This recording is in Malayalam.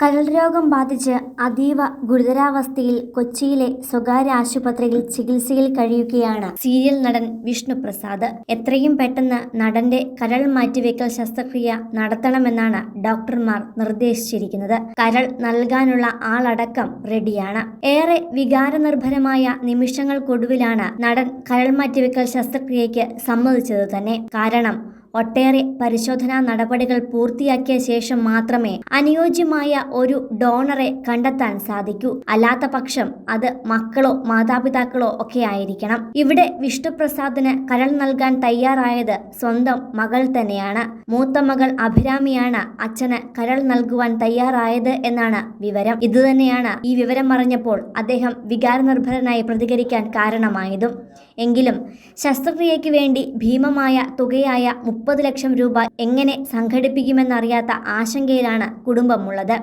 കരൾ രോഗം ബാധിച്ച് അതീവ ഗുരുതരാവസ്ഥയിൽ കൊച്ചിയിലെ സ്വകാര്യ ആശുപത്രിയിൽ ചികിത്സയിൽ കഴിയുകയാണ് സീരിയൽ നടൻ വിഷ്ണു പ്രസാദ്. എത്രയും പെട്ടെന്ന് നടന്റെ കരൾ മാറ്റിവെക്കൽ ശസ്ത്രക്രിയ നടത്തണമെന്നാണ് ഡോക്ടർമാർ നിർദ്ദേശിച്ചിരിക്കുന്നത്. കരൾ നൽകാനുള്ള ആളടക്കം റെഡിയാണ്. ഏറെ വികാരനിർഭരമായ നിമിഷങ്ങൾക്കൊടുവിലാണ് നടൻ കരൾ മാറ്റിവെക്കൽ ശസ്ത്രക്രിയയ്ക്ക് സമ്മതിച്ചത് തന്നെ. കാരണം ഒട്ടേറെ പരിശോധനാ നടപടികൾ പൂർത്തിയാക്കിയ ശേഷം മാത്രമേ അനുയോജ്യമായ ഒരു ഡോണറെ കണ്ടെത്താൻ സാധിക്കൂ. അല്ലാത്ത പക്ഷം അത് മക്കളോ മാതാപിതാക്കളോ ഒക്കെ ആയിരിക്കണം. ഇവിടെ വിഷ്ണുപ്രസാദിന് കരൾ നൽകാൻ തയ്യാറായത് സ്വന്തം മകൾ തന്നെയാണ്. മൂത്ത മകൾ അഭിരാമിയാണ് അച്ഛന് കരൾ നൽകുവാൻ തയ്യാറായത് എന്നാണ് വിവരം. ഇതുതന്നെയാണ് ഈ വിവരം അറിഞ്ഞപ്പോൾ അദ്ദേഹം വികാരനിർഭരനായി പ്രതികരിക്കാൻ കാരണമായതും. എങ്കിലും ശസ്ത്രക്രിയയ്ക്ക് വേണ്ടി ഭീമമായ തുകയായ മുപ്പത് ലക്ഷം രൂപ എങ്ങനെ സംഘടിപ്പിക്കുമെന്നറിയാത്ത ആശങ്കയിലാണ് കുടുംബമുള്ളത്.